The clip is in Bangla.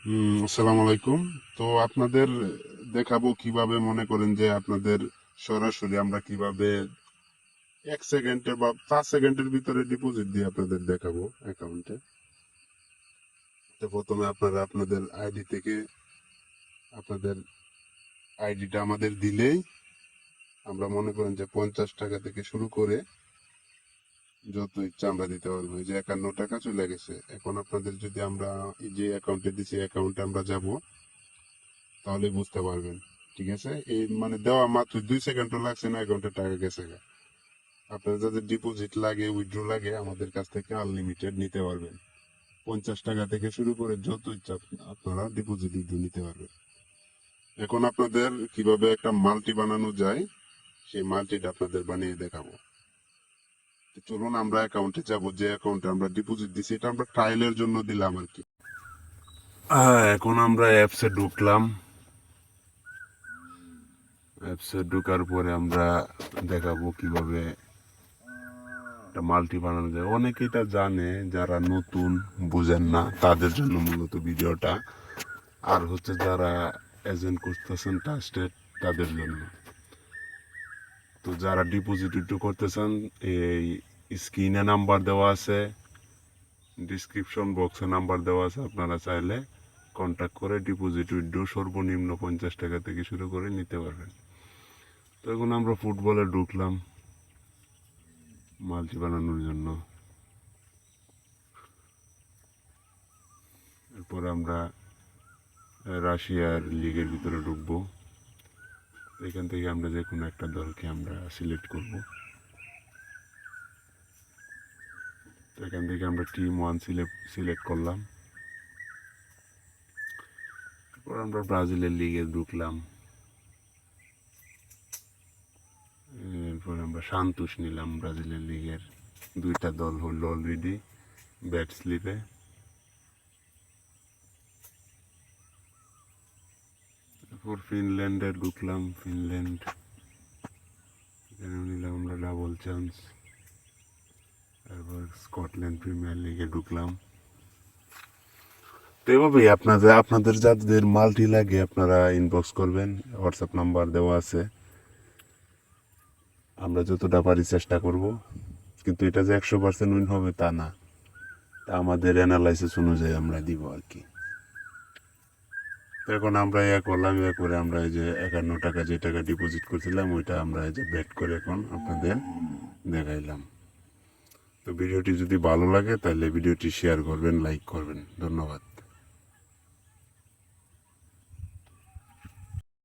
আসসালামু আলাইকুম। তো আপনাদের দেখাবো কীভাবে মনে করেন যে আপনাদের সরাসরি আমরা কীভাবে এক সেকেন্ডের বা পাঁচ সেকেন্ডের ভিতরে ডিপোজিট দিয়ে আপনাদের দেখাবো অ্যাকাউন্টে তো প্রথমে আপনারা আপনাদের আইডি থেকে আপনাদের আইডিটা আমাদের দিলেই আমরা মনে করেন যে পঞ্চাশ টাকা থেকে শুরু করে যত ইচ্ছা আমরা দিতে পারব যে একান্ন টাকা চলে গেছে। এখন আপনাদের যদি আমরা যে অ্যাকাউন্টে দিছি অ্যাকাউন্টে আমরা যাব, তাহলে বুঝতে পারবেন, ঠিক আছে? এই মানে দেওয়া মাত্র দুই সেকেন্ডও লাগছে না অ্যাকাউন্টে টাকা গেছে গা। আপনাদের যাদের ডিপোজিট লাগে উইথড্র লাগে, আমাদের কাছ থেকে আনলিমিটেড নিতে পারবেন। পঞ্চাশ টাকা থেকে শুরু করে যত ইচ্ছা আপ- আপনারা ডিপোজিট উইথড্র নিতে পারবেন। এখন আপনাদের কীভাবে একটা মাল্টি বানানো যায়, সেই মাল্টিটা আপনাদের বানিয়ে দেখাবো। চলুন আমরা অ্যাকাউন্টে যাব, যে অ্যাকাউন্টে আমরা ডিপোজিট দিছি, এটা আমরা ট্রায়ালের জন্য দিলাম আর কি। এখন আমরা অ্যাপসে ঢুকলাম। অ্যাপসে ঢোকার পরে আমরা দেখাবো কীভাবে একটা মাল্টি বানানো যায়। অনেকে এটা জানে, যারা নতুন বুঝেন না, তাদের জন্য মূলত ভিডিওটা। আর হচ্ছে যারা এজেন্ট করতেছেন ট্রাস্টেড তাদের জন্য। তো যারা ডিপোজিট একটু করতেছেন এই স্ক্রিনে নাম্বার দেওয়া আছে ডিসক্রিপশন বক্সে নাম্বার দেওয়া আছে, আপনারা চাইলে কন্ট্যাক্ট করে ডিপোজিট উইথড্র সর্বনিম্ন পঞ্চাশ টাকা থেকে শুরু করে নিতে পারবেন। তো এখন আমরা ফুটবলে ঢুকলাম মাল্টি বানানোর জন্য। এরপর আমরা রাশিয়ার লিগের ভিতরে ঢুকবো। এখান থেকে আমরা যে কোনো একটা দলকে আমরা সিলেক্ট করব। তো এখান থেকে আমরা টিম ওয়ান সিলেক্ট সিলেক্ট করলাম। তারপর আমরা ব্রাজিলের লিগে ঢুকলাম। এরপর আমরা সান্তোষ নিলাম ব্রাজিলের লিগের দুইটা দল হলো অলরেডি ব্যাট স্লিপে তারপর ফিনল্যান্ডে ঢুকলাম, ফিনল্যান্ড। এখানে নিলাম আমরা ডাবল চান্স তারপর স্কটল্যান্ড প্রিমিয়ার লিগে ঢুকলাম। তো এভাবেই আপনাদের আপনাদের যাদের মাল্টি লাগে, আপনারা ইনবক্স করবেন। হোয়াটসঅ্যাপ নাম্বার দেওয়া আছে। আমরা যতটা পারি চেষ্টা করব। কিন্তু এটা যে একশো পার্সেন্ট উইন হবে তা না। তা আমাদের অ্যানালাইসিস অনুযায়ী আমরা দিব আর কি। এখন আমরা ইয়া করলাম, ইয়া করে আমরা এই যে একান্ন টাকা যে টাকা ডিপোজিট করছিলাম, ওইটা আমরা এই যে বেট করে এখন আপনাদের দেখাইলাম। ভিডিওটি যদি ভালো লাগে তাহলে ভিডিওটি শেয়ার করবেন লাইক করবেন। ধন্যবাদ।